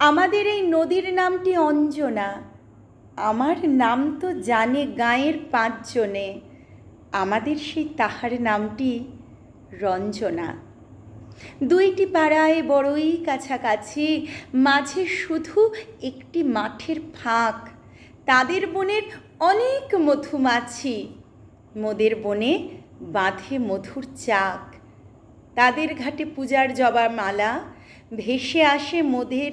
আমাদের এই নদীর নামটি অঞ্জনা। আমার নাম তো জানে গাঁয়ের পাঁচজনে। আমাদের সেই তাহার নামটি রঞ্জনা। দুইটি পাড়ায় বড়ই কাছাকাছি, মাঝে শুধু একটি মাঠের ফাঁক। তাদের বনের অনেক মধুমাছি মোদের বনে বাঁধে মধুর চাক। তাদের ঘাটে পূজার জবা মালা। ভেসে আসে মোদের